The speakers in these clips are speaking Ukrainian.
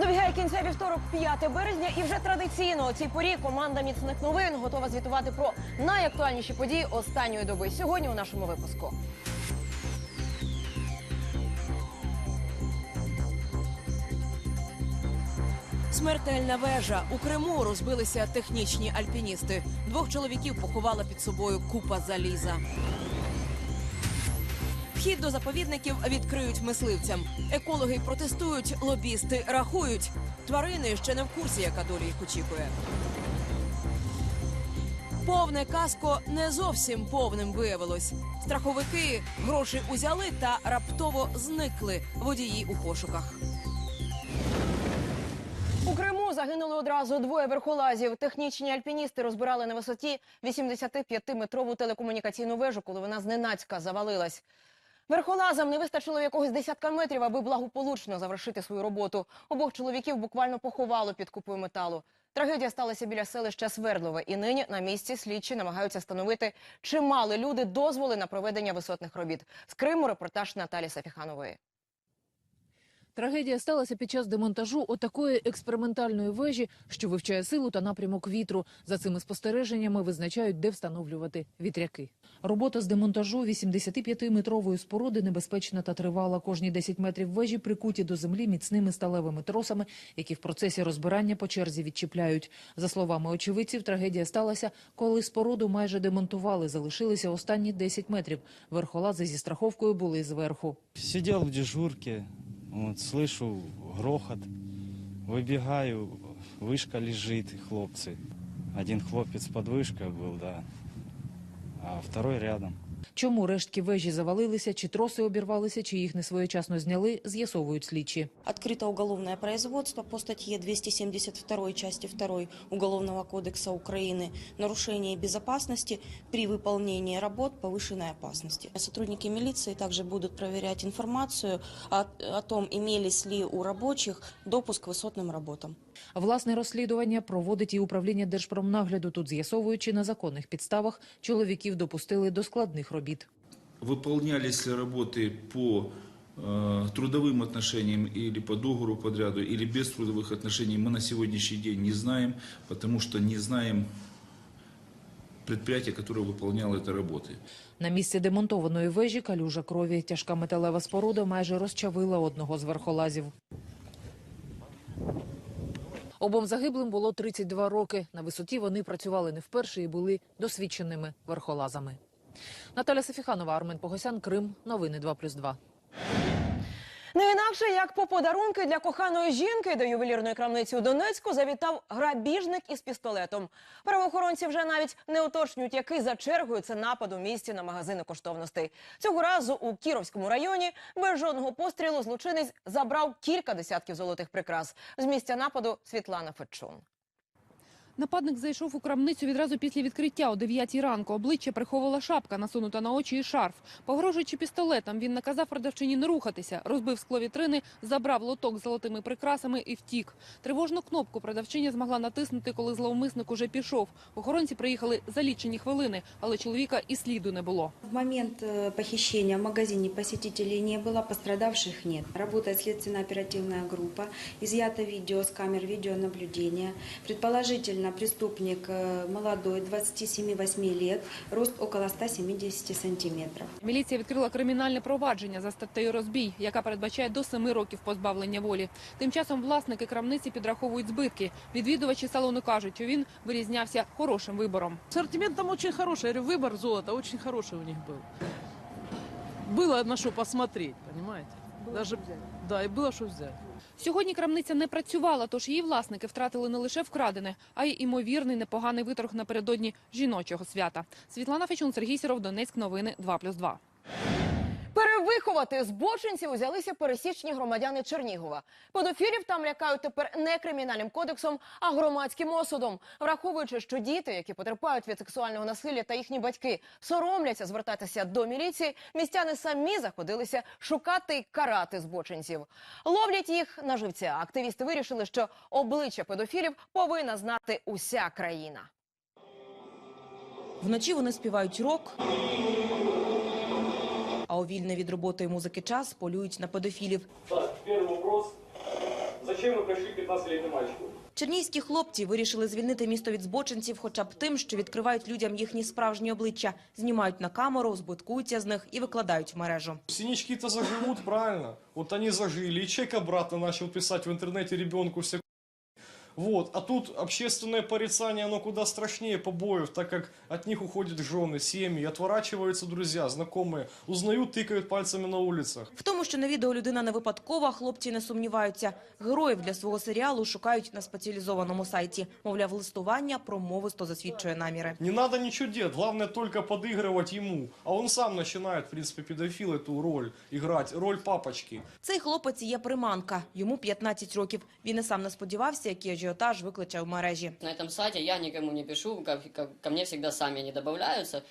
Добігає кінця вівторок, 5 березня, і вже традиційно у цій порі команда міцних новин готова звітувати про найактуальніші події останньої доби. Сьогодні у нашому випуску. Смертельна вежа у Криму розбилися технічні альпіністи. Двох чоловіків поховала під собою купа заліза. Вхід до заповідників відкриють мисливцям. Екологи протестують, лобісти рахують. Тварини ще не в курсі, яка доля їх очікує. Повне каско не зовсім повним виявилось. Страховики гроші узяли та раптово зникли водії у пошуках. У Криму загинули одразу двоє верхолазів. Технічні альпіністи розбирали на висоті 85-метрову телекомунікаційну вежу, коли вона зненацька завалилась. Верхолазам не вистачило якогось десятка метрів, аби благополучно завершити свою роботу. Обох чоловіків буквально поховало під купою металу. Трагедія сталася біля селища Свердлове, і нині на місці слідчі намагаються встановити, чи мали люди дозволи на проведення висотних робіт. З Криму репортаж Наталі Сафіханової. Трагедія сталася під час демонтажу отакої експериментальної вежі, що вивчає силу та напрямок вітру. За цими спостереженнями визначають, де встановлювати вітряки. Робота з демонтажу 85-метрової споруди небезпечна та тривала. Кожні 10 метрів вежі прикуті до землі міцними сталевими тросами, які в процесі розбирання по черзі відчіпляють. За словами очевидців, трагедія сталася, коли споруду майже демонтували. Залишилися останні 10 метрів. Верхолази зі страховкою були зверху. Сидел в дежурке, вот, слышу грохот, выбегаю, вышка лежит, хлопцы. Один хлопец под вышкой был, да, а второй рядом. Чому рештки вежі завалилися, чи троси обірвалися, чи їх несвоєчасно зняли, з'ясовують слідчі. Открыто уголовное производство по статье 272 части 2 Уголовного кодекса Украины «Нарушение безопасности при выполнении работ повышенной опасности». Сотрудники милиции также будут проверять информацию о, о том, имелись ли у рабочих допуск к высотным работам. Власне розслідування проводить і управління Держпромнагляду. Тут з'ясовують, чи на законних підставах чоловіків допустили до складних робіт. Выполнялись ли работы по э, трудовым отношениям или по договору подряду, или без трудовых отношений, мы на сегодняшний день не знаем, потому что не знаем предприятие, которое выполняло это работы. На місці демонтованої вежі калюжа крові. Тяжка металева споруда майже розчавила одного з верхолазів. Обом загиблим було 32 роки. На висоті вони працювали не вперше і були досвідченими верхолазами. Наталя Сафіханова, Армен Погосян, Крим. Новини 2+,2. Не інакше як по подарунки для коханої жінки до ювелірної крамниці у Донецьку завітав грабіжник із пістолетом. Правоохоронці вже навіть не уточнюють, який за чергою це напад у місті на магазини коштовностей. Цього разу у Кіровському районі без жодного пострілу злочинець забрав кілька десятків золотих прикрас. З місця нападу Світлана Федчун. Нападник зайшов у крамницю відразу після відкриття о 9 ранку. Обличчя приховувала шапка, насунута на очі і шарф. Погрожуючи пістолетом, він наказав продавчині не рухатися, розбив скло вітрини, забрав лоток з золотими прикрасами і втік. Тривожну кнопку продавчиня змогла натиснути, коли зловмисник уже пішов. Охоронці приїхали за лічені хвилини, але чоловіка і сліду не було. В момент э, похищения в магазине посетителей не было, пострадавших нет. Работает следственно-оперативная группа, изъято видео с камер видеонаблюдения. Предположительно, преступник э, молодой, 27-8 лет, рост около 170 сантиметров. Міліція відкрила кримінальне провадження за статтею розбій, яка передбачає до семи років позбавлення волі. Тим часом власники крамниці підраховують збитки. Відвідувачі салону кажуть, що він вирізнявся хорошим вибором. Ассортимент там очень хороший. Я говорю, выбор золота очень хороший у них был. Было на что посмотреть, понимаете? Даже да, и было что взять. Сьогодні крамниця не працювала, тож її власники втратили не лише вкрадене, а й імовірний непоганий виторг напередодні жіночого свята. Світлана Фечун, Сергій Сіров, Донецьк. Новини 2+,2. Перевиховати збочинців узялися пересічні громадяни Чернігова. Педофілів там лякають тепер не кримінальним кодексом, а громадським осудом, враховуючи, що діти, які потерпають від сексуального насилля та їхні батьки, соромляться звертатися до міліції. Містяни самі заходилися шукати й карати збочинців. Ловлять їх на живця. Активісти вирішили, що обличчя педофілів повинна знати уся країна. Вночі вони співають рок, у вільний від роботи і музики час полюють на педофілів. Так, первый вопрос. Зачем вы пришли к 15-летнему мальчику? Чернігівські хлопці вирішили звільнити місто від збочинців хоча б тим, що відкривають людям їхні справжні обличчя, знімають на камеру, збиткуються з них і викладають в мережу. Синячки-то заживут, правильно? Вот они зажили. И человек обратно начал писать в интернете ребенку все вот, а тут общественное порицание, оно куда страшнее побоев, так как от них уходят жены, семьи, отворачиваются друзья, знакомые, узнают, тыкают пальцами на улицах. В тому, що на відео людина не випадкова, хлопці не сумніваються. Героїв для свого серіалу шукають на спеціалізованому сайті. Мовляв, листування промовисто засвідчує наміри. Не надо ничего делать, главное только подыгрывать ему. А он сам начинает, в принципе, педофил эту роль играть, роль папочки. Цей хлопець є приманка. Йому 15 років. Він і сам не сподівався, який ажіотаж викличе в мережі. На этом сайті я нікому не пишу, ко, ко- ко мені всегда самі не добавляются.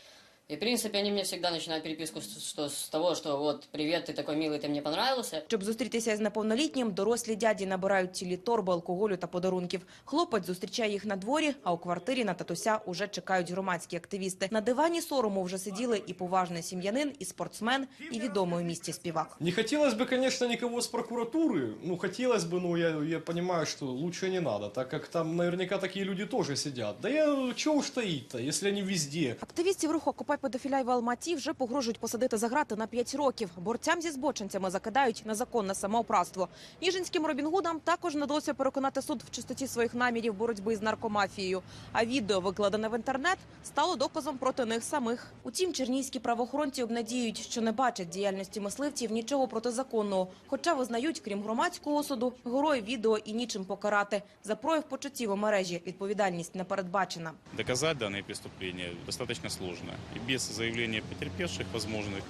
И, в принципе, они мне всегда начинают переписку с, что, с того, что вот, привет, ты такой милый, ты мне понравился. Щоб зустрітися з неповнолітнім, дорослі дяді набирають цілі торби алкоголю та подарунків. Хлопець зустрічає їх на дворі, а у квартирі на татуся уже чекають громадські активісти. На дивані сорому вже сиділи і поважний сім'янин, і спортсмен, і відомий у місті співак. Не хотелось бы, конечно, никого с прокуратуры. Ну, хотелось бы, но я, я понимаю, что лучше не надо, так как там наверняка такие люди тоже сидят. Да я, чего уж таить-то, если они везде. Активістів руху «Окупай педофіляй» в Алматі вже погрожують посадити за грати на 5 років. Борцям зі збочинцями закидають незаконне самоуправство. Ніжинським Робінгудам також не вдалося переконати суд в чистоті своїх намірів боротьби з наркомафією. А відео, викладене в інтернет, стало доказом проти них самих. Утім, чернігівські правоохоронці обнадіють, що не бачать діяльності мисливців нічого протизаконного. Хоча визнають, крім громадського осуду, героїв відео і нічим покарати. За прояв почуттів у мережі відповідальність не передбачена. Доказать данные преступления достаточно сложно. Без заявления потерпевших возможных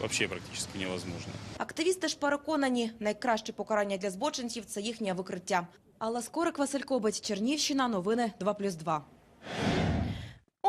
вообще практически невозможно. Активісти ж переконані, найкраще покарання для збочинців – це їхнє викриття. Алла Скорик, Василь Кобець, Чернівщина, новини 2+,2.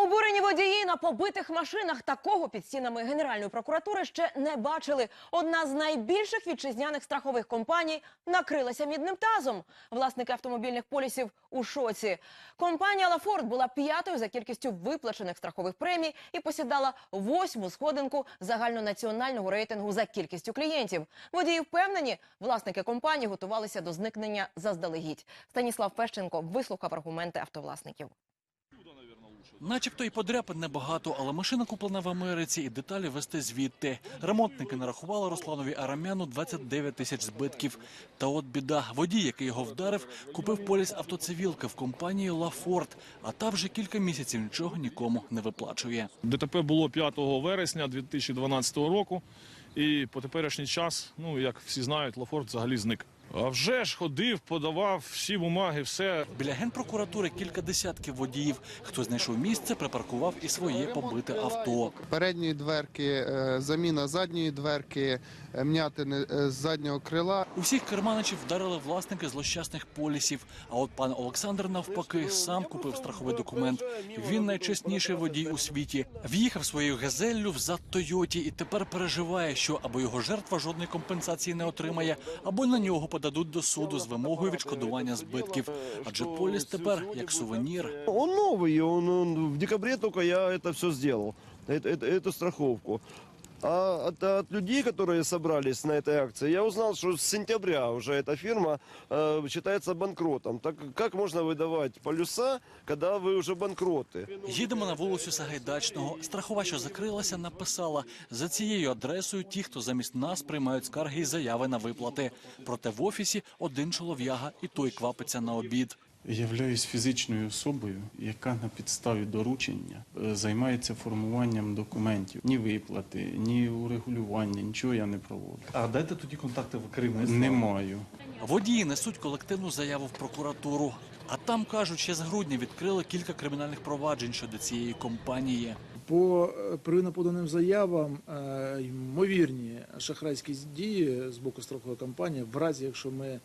Обурені водії на побитих машинах такого під стінами Генеральної прокуратури ще не бачили. Одна з найбільших вітчизняних страхових компаній накрилася мідним тазом. Власники автомобільних полісів у шоці. Компанія Лафорд була п'ятою за кількістю виплачених страхових премій і посідала восьму сходинку загальнонаціонального рейтингу за кількістю клієнтів. Водії впевнені, власники компанії готувалися до зникнення заздалегідь. Станіслав Пещенко вислухав аргументи автовласників. Начебто і подряпин небагато, але машина куплена в Америці і деталі вести звідти. Ремонтники нарахували Русланові Арамяну 29 тисяч збитків. Та от біда. Водій, який його вдарив, купив поліс автоцивілки в компанії Лафорд, а та вже кілька місяців нічого нікому не виплачує. ДТП було 5 вересня 2012 року. І по теперішній час, ну як всі знають, Лафорд взагалі зник. А вже ж ходив, подавав всі бумаги, все. Біля генпрокуратури кілька десятків водіїв. Хто знайшов місце, припаркував і своє побите авто. Передньої дверки, е, заміна задньої дверки, м'ятини е, з заднього крила. Усіх керманичів вдарили власники злощасних полісів. А от пан Олександр навпаки сам купив страховий документ. Він найчесніший водій у світі. В'їхав своєю газеллю в зад Тойоті і тепер переживає, що або його жертва жодної компенсації не отримає, або на нього подадуть до суду з вимогою відшкодування збитків. Адже поліс тепер як сувенір. Он новый, он, он- в декабре только я это все сделал, это- это- эту страховку. А от, от людей, которые собрались на этой акции, я узнал, что с сентября уже эта фирма э, считается банкротом. Так как можно выдавать полюса, когда вы уже банкроты? Їдемо на вулицю Сагайдачного. Страхова, що закрилася, написала за цією адресою. Ті, хто замість нас приймають скарги і заяви на виплати. Проте в офісі один чолов'яга, і той квапиться на обід. Являюсь фізичною особою, яка на підставі доручення е, займається формуванням документів. Ні виплати, ні урегулювання, нічого я не проводжу. А дайте тоді контакти в Криму. Не маю. Водії несуть колективну заяву в прокуратуру. А там кажуть, ще з грудня відкрили кілька кримінальних проваджень щодо цієї компанії. По е, первинно поданим заявам е, ймовірні шахрайські дії з боку страхової компанії, в разі якщо ми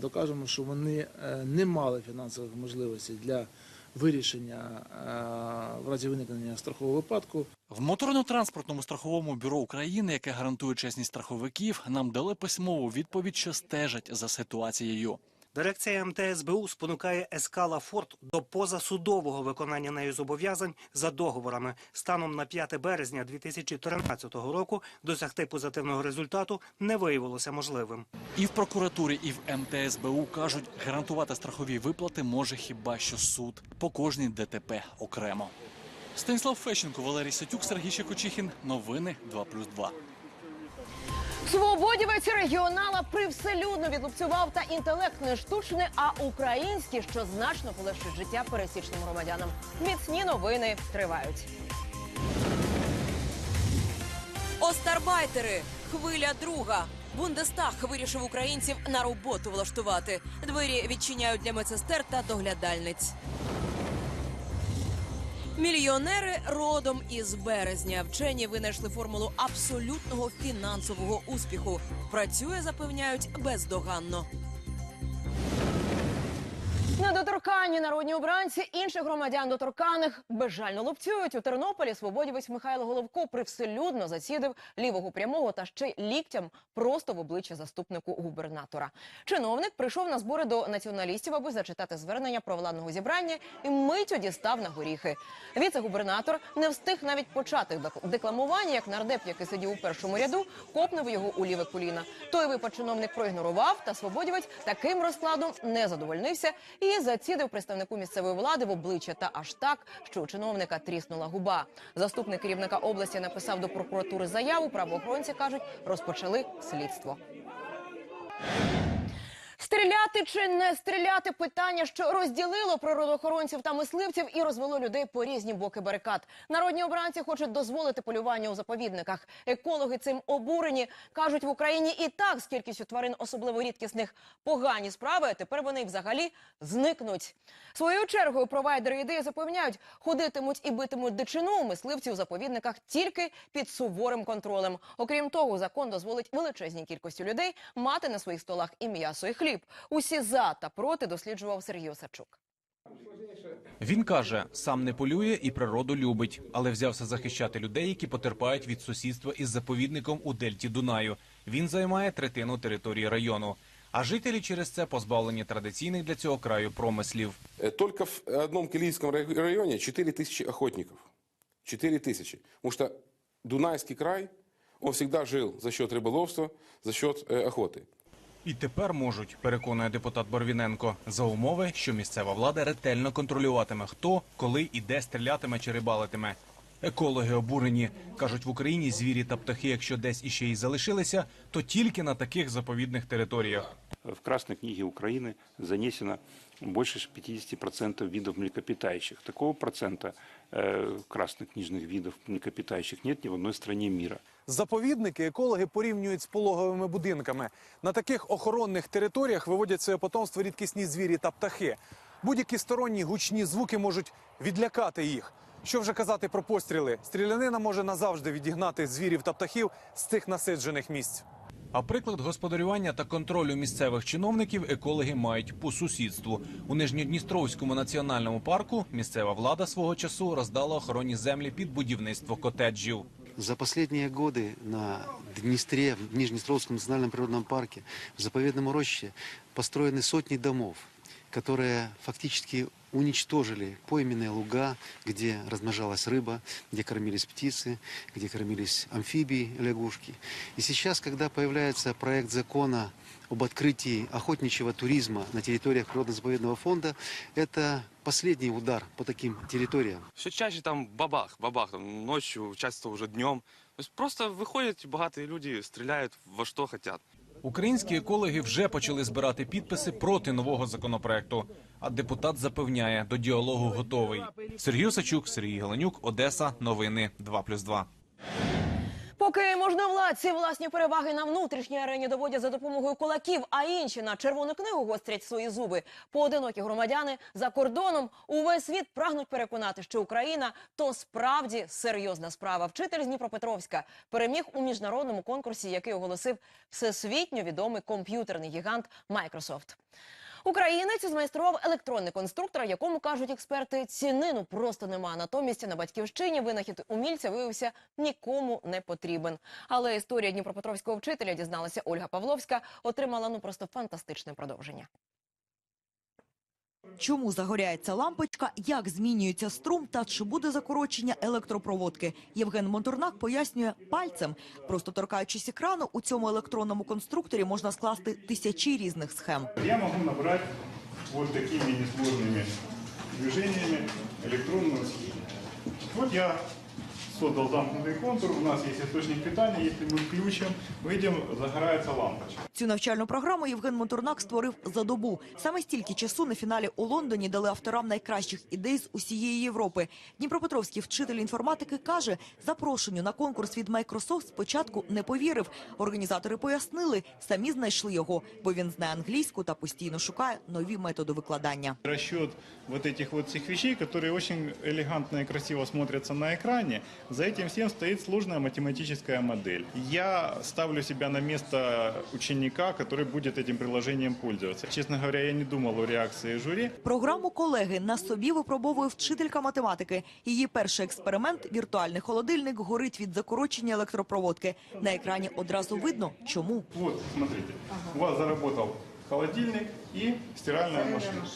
докажемо, що вони е, не мали фінансових можливостей для вирішення е, в разі виникнення страхового випадку, В моторно-транспортному страховому бюро України, яке гарантує чесність страховиків, нам дали письмову відповідь, що стежать за ситуацією. Дирекція МТСБУ спонукає СК «Лафорт» до позасудового виконання нею зобов'язань за договорами. Станом на 5 березня 2013 року досягти позитивного результату не виявилося можливим. І в прокуратурі, і в МТСБУ кажуть, гарантувати страхові виплати може хіба що суд по кожній ДТП окремо. Станіслав Фещенко, Валерій Сатюк, Сергій Щекочихін. Новини 2+,2. Свободівець регіонала привселюдно відлупцював та інтелект не штучний, а український, що значно полегшить життя пересічним громадянам. Міцні новини тривають. Остарбайтери. Хвиля друга. Бундестаг вирішив українців на роботу влаштувати. Двері відчиняють для медсестер та доглядальниць. Мільйонери родом із березня. Вчені винайшли формулу абсолютного фінансового успіху. Працює, запевняють, бездоганно. Недоторканні народні обранці інших громадян доторканих безжально лупцюють. У Тернополі свободівець Михайло Головко привселюдно зацідив лівого прямого та ще ліктям просто в обличчя заступнику губернатора. Чиновник прийшов на збори до націоналістів, аби зачитати звернення про владного зібрання і миттю дістав на горіхи. Віце-губернатор не встиг навіть почати дек- декламування, як нардеп, який сидів у першому ряду, копнув його у ліве коліно. Той випад чиновник проігнорував, та свободівець таким розкладом не задовольнився і зацідив представнику місцевої влади в обличчя та аж так, що у чиновника тріснула губа. Заступник керівника області написав до прокуратури заяву. Правоохоронці кажуть, розпочали слідство. Стріляти чи не стріляти питання, що розділило природоохоронців та мисливців і розвело людей по різні боки барикад. Народні обранці хочуть дозволити полювання у заповідниках. Екологи цим обурені кажуть в Україні і так з кількістю тварин, особливо рідкісних, погані справи. а Тепер вони взагалі зникнуть. Своєю чергою провайдери ідеї запевняють, ходитимуть і битимуть дичину мисливці у заповідниках тільки під суворим контролем. Окрім того, закон дозволить величезній кількості людей мати на своїх столах і м'ясо, і хліб Усі за та проти досліджував Сергій Осадчук. Він каже, сам не полює і природу любить, але взявся захищати людей, які потерпають від сусідства із заповідником у дельті Дунаю. Він займає третину території району. А жителі через це позбавлені традиційних для цього краю промислів. Э, Только в одном Килийском рай- районе 4 тысячи охотников. 4 тысячи. Потому что Дунайский край, он всегда жил за счет рыболовства, за счет э, охоты. І тепер можуть, переконує депутат Борвіненко, за умови, що місцева влада ретельно контролюватиме, хто, коли і де стрілятиме чи рибалитиме. Екологи обурені кажуть, в Україні звірі та птахи, якщо десь іще й залишилися, то тільки на таких заповідних територіях. В Красной книге Украины занесено больше 50% видов млекопитающих. Такого процента э, краснокнижных видов млекопитающих нет ни в одной стране мира. Заповідники екологи порівнюють з пологовими будинками. На таких охоронних територіях виводять своє потомство рідкісні звірі та птахи. Будь-які сторонні гучні звуки можуть відлякати їх. Що вже казати про постріли? Стрілянина може назавжди відігнати звірів та птахів з цих насиджених місць. А приклад господарювання та контролю місцевих чиновників екологи мають по сусідству. У Нижньодністровському національному парку місцева влада свого часу роздала охоронні землі під будівництво котеджів. За последние годы на Днестре, в Нижнестровском национальном природном парке, в заповедном роще построены сотни домов, которые фактически Уничтожили пойменные луга, где размножалась рыба, где кормились птицы, где кормились амфибии, лягушки. И сейчас, когда появляется проект закона об открытии охотничьего туризма на территориях природно-заповедного фонда, это последний удар по таким территориям. Все чаще там бабах, бабах, там ночью, часто уже днем. То есть просто выходят богатые люди, стреляют во что хотят. Українські екологи вже почали збирати підписи проти нового законопроекту. А депутат запевняє, до діалогу готовий. Сергій Осачук, Сергій Галенюк, Одеса. Новини 2+,2. Поки можновладці власні переваги на внутрішній арені доводять за допомогою кулаків, а інші на червону книгу гострять свої зуби. Поодинокі громадяни за кордоном увесь світ прагнуть переконати, що Україна то справді серйозна справа. Вчитель з Дніпропетровська переміг у міжнародному конкурсі, який оголосив всесвітньо відомий комп'ютерний гігант Microsoft. Українець змайстрував електронний конструктор, якому кажуть експерти, ціни ну просто нема. Натомість на батьківщині винахід умільця виявився нікому не потрібен. Але історія дніпропетровського вчителя дізналася Ольга Павловська, отримала ну просто фантастичне продовження. Чому загоряється лампочка, як змінюється струм та чи буде закорочення електропроводки? Євген Монтурнак пояснює пальцем. Просто торкаючись екрану, у цьому електронному конструкторі можна скласти тисячі різних схем. Я могу набрати ось такими несложними движениями електронну схему. От я создал замкнутый контур, у нас есть источник питания, если мы включим, выйдем, загорается лампочка. Цю навчальну програму Євген Монторнак створив за добу. Саме стільки часу на фіналі у Лондоні дали авторам найкращих ідей з усієї Європи. Дніпропетровський вчитель інформатики каже, запрошенню на конкурс від Microsoft спочатку не повірив. Організатори пояснили, самі знайшли його, бо він знає англійську та постійно шукає нові методи викладання. Расчет вот этих вот всех вещей, которые очень элегантно и красиво смотрятся на экране, за этим всем стоит сложная математическая модель. Я ставлю себя на место ученика, который будет этим приложением пользоваться. Честно говоря, я не думал о реакции жюри. Програму колеги на собі випробовує вчителька математики. Її перший експеримент віртуальний холодильник горить від закорочення електропроводки. На екрані одразу видно, чому. Вот, смотрите, у вас заработал холодильник и стиральная машинка.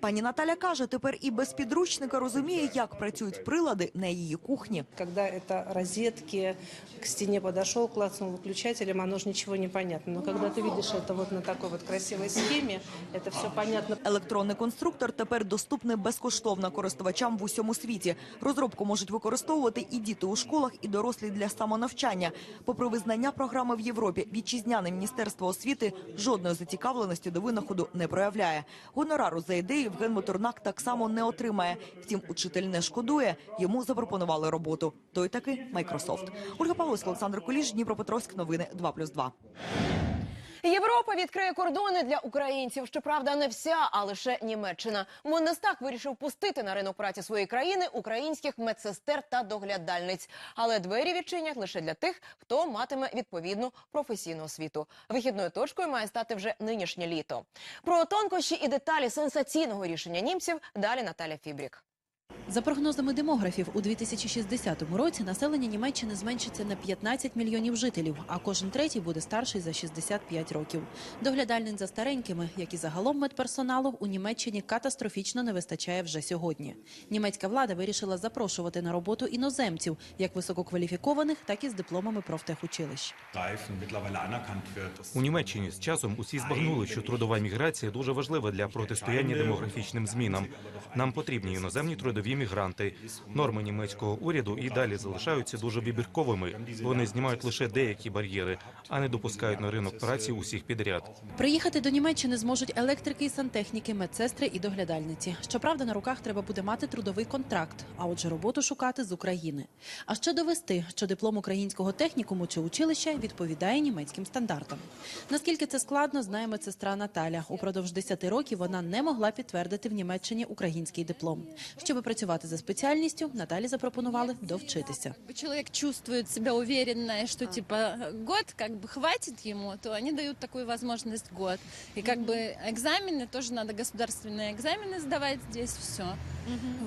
Пані Наталя каже, тепер і без підручника розуміє, як працюють прилади на її кухні. Когда это розетки, к стене подошел, клацнул выключателем, оно же ничего не понятно. Но когда ты видишь это вот на такой вот красивой схеме, это все понятно. Електронний конструктор тепер доступний безкоштовно користувачам в усьому світі. Розробку можуть використовувати і діти у школах, і дорослі для самонавчання. Попри визнання програми в Європі, вітчизняне міністерство освіти жодної зацікавленості до винаходу не проявляє. Гонорару за ідею Євген Моторнак так само не отримає. Втім, учитель не шкодує. Йому запропонували роботу. Той таки Майкрософт. Ольга Павловська, Олександр Куліш, Дніпропетровськ. Новини 2+,2. Європа відкриє кордони для українців. Щоправда, не вся, а лише Німеччина. Мондестаг вирішив пустити на ринок праці своєї країни українських медсестер та доглядальниць. Але двері відчинять лише для тих, хто матиме відповідну професійну освіту. Вихідною точкою має стати вже нинішнє літо. Про тонкощі і деталі сенсаційного рішення німців далі Наталя Фібрік. За прогнозами демографів, у 2060 році населення Німеччини зменшиться на 15 мільйонів жителів, а кожен третій буде старший за 65 років. Доглядальниць за старенькими, як і загалом медперсоналу, у Німеччині катастрофічно не вистачає вже сьогодні. Німецька влада вирішила запрошувати на роботу іноземців, як висококваліфікованих, так і з дипломами профтехучилищ. У Німеччині з часом усі збагнули, що трудова міграція дуже важлива для протистояння демографічним змінам. Нам потрібні іноземні трудові мігранти. Норми німецького уряду і далі залишаються дуже вибірковими. Вони знімають лише деякі бар'єри, а не допускають на ринок праці усіх підряд. Приїхати до Німеччини зможуть електрики і сантехніки, медсестри і доглядальниці. Щоправда, на руках треба буде мати трудовий контракт, а отже, роботу шукати з України. А ще довести, що диплом українського технікуму чи училища відповідає німецьким стандартам. Наскільки це складно, знає медсестра Наталя. Упродовж 10 років вона не могла підтвердити в Німеччині український диплом. Щоб працювати за спеціальністю, Наталі запропонували довчитися. человек чувствует себя уверенно, что типа год как бы хватит ему, то они дают такую возможность год. И как бы экзамены тоже надо государственные экзамены сдавать здесь все.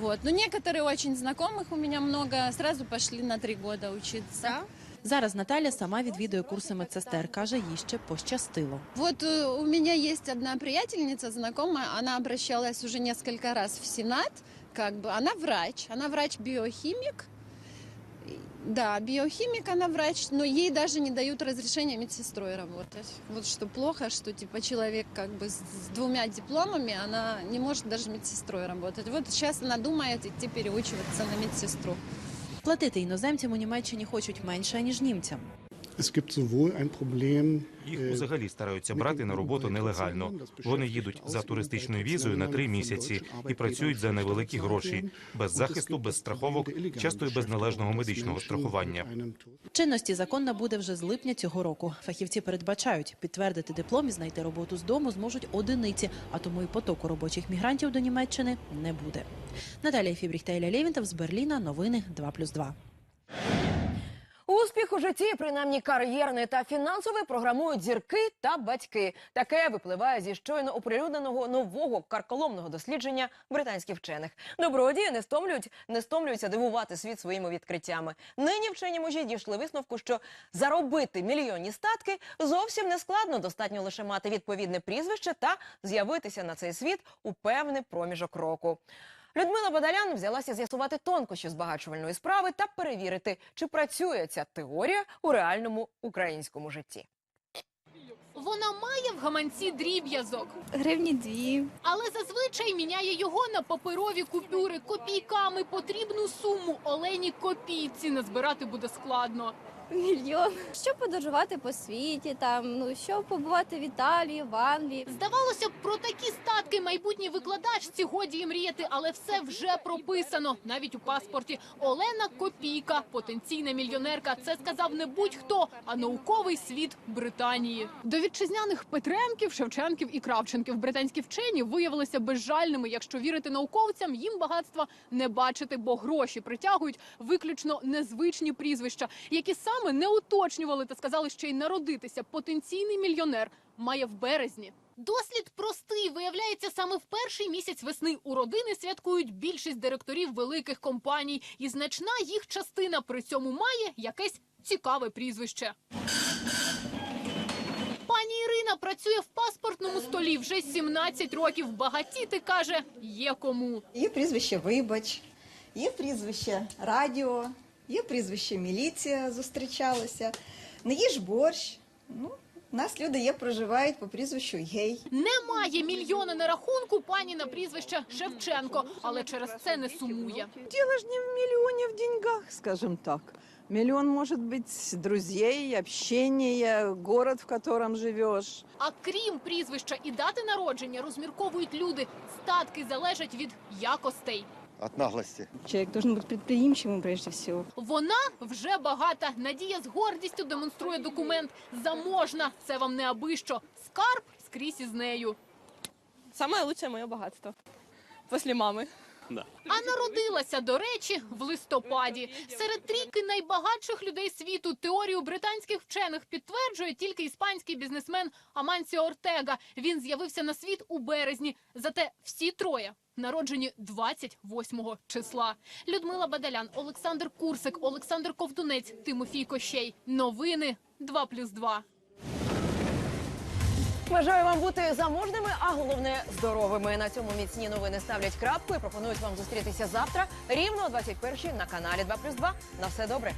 Вот. Но некоторые очень знакомых у меня много сразу пошли на три года учиться. Зараз Наталя сама відвідує курси медсестер. каже, їй ще пощастило. Вот э, у меня есть одна приятельница знакомая, она обращалась уже несколько раз в Сенат, как бы она врач, она врач-биохимик. И- Да, биохимик, она врач, но ей даже не дают разрешения медсестрой работать. Вот что плохо, что типа человек как бы с с двумя дипломами, она не может даже медсестрой работать. Вот сейчас она думает идти переучиваться на медсестру. Платити іноземцям у Німеччині хочуть менше ніж німцям. Їх äh, взагалі стараються брати на роботу нелегально. Вони їдуть за туристичною візою на три місяці і працюють за невеликі гроші, без захисту, без страховок, часто й без належного медичного страхування. Чинності закон набуде вже з липня цього року. Фахівці передбачають, підтвердити диплом і знайти роботу з дому зможуть одиниці, а тому і потоку робочих мігрантів до Німеччини не буде. Наталія Фібріх та Ілля Лєвінтов з Берліна. Новини 2+,2. Успіх у житті, принаймні кар'єрний та фінансовий, програмують зірки та батьки. Таке випливає зі щойно оприлюдненого нового карколомного дослідження британських вчених. Добродії не стомлюють, не стомлюються дивувати світ своїми відкриттями. Нині вчені мужі дійшли висновку, що заробити мільйонні статки зовсім не складно. Достатньо лише мати відповідне прізвище та з'явитися на цей світ у певний проміжок року. Людмила Бадалян взялася з'ясувати тонкощі збагачувальної справи та перевірити, чи працює ця теорія у реальному українському житті. Вона має в гаманці дріб'язок, Гривні дві. але зазвичай міняє його на паперові купюри копійками. Потрібну суму Олені копійці назбирати буде складно. Мільйон. Щоб подорожувати по світі, там, ну, щоб побувати в Італії, в Англії. Здавалося б, про такі статки майбутній викладачці годі й мріяти, але все вже прописано, навіть у паспорті. Олена Копійка, потенційна мільйонерка. Це сказав не будь-хто, а науковий світ Британії. До вітчизняних Петремків, Шевченків і Кравченків британські вчені виявилися безжальними. Якщо вірити науковцям, їм багатства не бачити, бо гроші притягують виключно незвичні прізвища, які саме не уточнювали та сказали, що й народитися потенційний мільйонер має в березні. Дослід простий. Виявляється, саме в перший місяць весни у родини святкують більшість директорів великих компаній, і значна їх частина при цьому має якесь цікаве прізвище. Пані Ірина працює в паспортному столі вже 17 років. Багатіти каже, є кому. Є прізвище Вибач, є прізвище Радіо, є прізвище Міліція зустрічалося. Не їж борщ. Ну, нас люди є, проживають по прізвищу Гей. Немає мільйона на рахунку пані на прізвище Шевченко, але через це не сумує. Дело ж не в миллионе в деньгах, скажем так. Миллион может быть друзей, общения, город, в котором живешь. А крім прізвища і дати народження, розмірковують люди. Статки залежать від якостей От наглости. Человек должен быть предприимчивым прежде всего. Вона вже багата. Надія з гордістю демонструє документ. Заможна. Це вам не аби що. Скарб скрізь із нею. Самое лучшее мое богатство. После мамы. А народилася, до речі, в листопаді. Серед трійки найбагатших людей світу теорію британських вчених підтверджує тільки іспанський бізнесмен Амансіо Ортега. Він з'явився на світ у березні. Зате всі троє народжені 28 числа. Людмила Бадалян, Олександр Курсик, Олександр Ковтунець, Тимофій Кощей. Новини 2+,2. Бажаю вам бути заможними, а головне здоровими. На цьому міцні новини ставлять крапку і пропонують вам зустрітися завтра рівно о 21 на каналі 2+,2. На все добре.